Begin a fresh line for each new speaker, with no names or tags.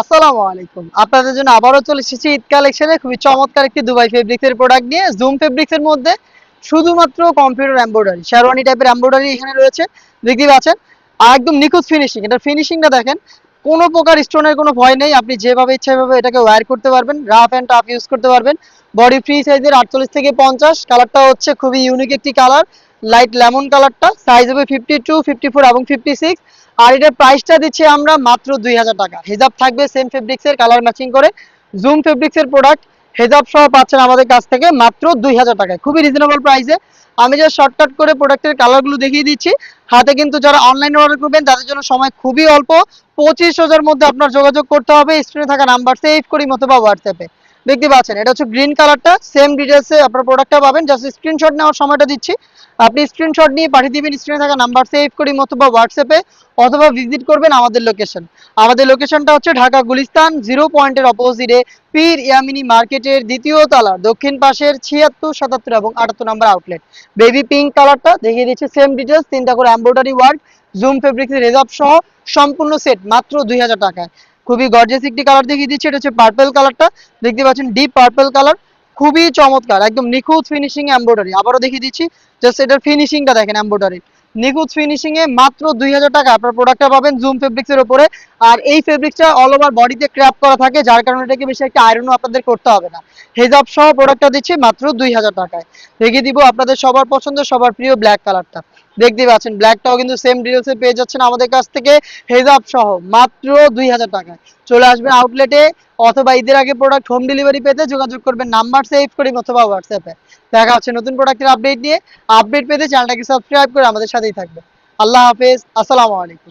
আসসালামু আলাইকুম। আপনাদের জন্য আবারও চলে এসেছি ঈদ কালেকশনে। খুবই চমৎকার একটি দুবাই ফেব্রিক্স এর প্রোডাক্ট নিয়ে। জুম ফেব্রিক্স এর মধ্যে শুধুমাত্র কম্পিউটার এম্ব্রয়ডারি শেরওয়ানি টাইপের এম্ব্রয়ডারি এখানে রয়েছে। দেখতে পাচ্ছেন, আর একদম নিখুঁত ফিনিশিং এটার ফিনিশিংটা দেখেন কোনো প্রকার স্টোনের কোনো ভয় নেই। আপনি যেভাবে ইচ্ছা এভাবে এটাকে ওয়্যার করতে পারবেন রাফ অ্যান্ড টাফ ইউজ করতে পারবেন। বডি ফ্রি সাইজের আটচল্লিশ থেকে পঞ্চাশ। কালারটা হচ্ছে খুবই ইউনিক একটি কালার লাইট লেমন কালারটা সাইজ হবে ফিফটি টু ফিফটি ফোর এবং ফিফটি সিক্স আর এটার প্রাইসটা দিচ্ছি আমরা মাত্র দুই হাজার টাকা। হিজাব থাকবে সেম ফেব্রিক্সের কালার ম্যাচিং করে। জুম ফেব্রিক্সের প্রোডাক্ট হেজাব সহ পাচ্ছেন আমাদের কাছ থেকে মাত্র দুই হাজার টাকায়। খুবই রিজনেবল প্রাইসে আমি যে শর্টকাট করে প্রোডাক্টের কালারগুলো দেখিয়ে দিচ্ছি। হাতে কিন্তু যারা অনলাইনে অর্ডার করবেন, তাদের জন্য সময় খুবই অল্প। পঁচিশ হাজার মধ্যে আপনার যোগাযোগ করতে হবে। স্ক্রিনে থাকা নাম্বার সেভ করি বা হোয়াটসঅ্যাপে দেখতে পাচ্ছেন, এটা হচ্ছে গ্রিন কালারটা সেম ডিটেলসে আপনার প্রোডাক্টটা পাবেন। জাস্ট স্ক্রিনশট নেওয়ার সময়টা দিচ্ছি। আপনি স্ক্রিনশট নিয়ে পাঠিয়ে দিবেন স্ক্রিনে থাকা নাম্বার সেভ করি অথবা হোয়াটসঅ্যাপে অথবা ভিজিট করবেন আমাদের লোকেশন আমাদের লোকেশনটা হচ্ছে ঢাকা গুলিস্তান জিরো পয়েন্টের অপোজিটে পীর ইয়ামিনী মার্কেটের দ্বিতীয় তলার দক্ষিণ পাশের ছিয়াত্তর, সাতাত্তর এবং আটাত্তর নম্বর আউটলেট বেবি পিঙ্ক কালারটা দেখিয়ে দিচ্ছে সেম ডিটেলস তিনটা করে এমব্রয়ডারি ওয়ার্ক জুম ফেব্রিক্স রেজার্ভ সহ সম্পূর্ণ সেট মাত্র দুই হাজার টাকায়। খুবই গর্জেস একটি কালার দেখিয়ে দিচ্ছি। এটা হচ্ছে পার্পল কালারটা দেখতে পাচ্ছেন ডিপ পার্পেল কালার খুবই চমৎকার, একদম নিখুঁত ফিনিশিং এমব্রয়ডারি আবারও দেখিয়ে দিচ্ছি জাস্ট এটার ফিনিশিংটা দেখেন এম্ব্রয়ডারি নিখুঁত ফিনিশিংয়ে মাত্র দুই হাজার টাকা আপনার প্রোডাক্টটা পাবেন জুম ফেব্রিক্সের ওপরে। আর এই ফেব্রিকটা অল ওভার বডিতে ক্র্যাপ করা থাকে, যার কারণে এটাকে বেশি একটা আয়রনও আপনাদের করতে হবে না। হেজাব সহ প্রোডাক্টটা দিচ্ছি মাত্র দুই হাজার টাকায়। দেখিয়ে দিব আপনাদের সবার পছন্দ, সবার প্রিয় ব্ল্যাক কালারটা দেখতে পাচ্ছেন ব্ল্যাকটাও কিন্তু সেম ডিটেলসে পেয়ে যাচ্ছেন আমাদের কাছ থেকে হেজাব সহ মাত্র দুই হাজার টাকায়। চলে আসবেন আউটলেটে অথবা ঈদের আগে প্রোডাক্ট হোম ডেলিভারি পেতে যোগাযোগ করবেন, নাম্বার সেভ করি অথবা হোয়াটসঅ্যাপে দেখা হচ্ছে নতুন প্রোডাক্টের আপডেট নিয়ে। আপডেট পেতে চ্যানেলটাকে সাবস্ক্রাইব করে আমাদের সাথেই থাকবে আল্লাহ হাফেজ, আসসালামু আলাইকুম।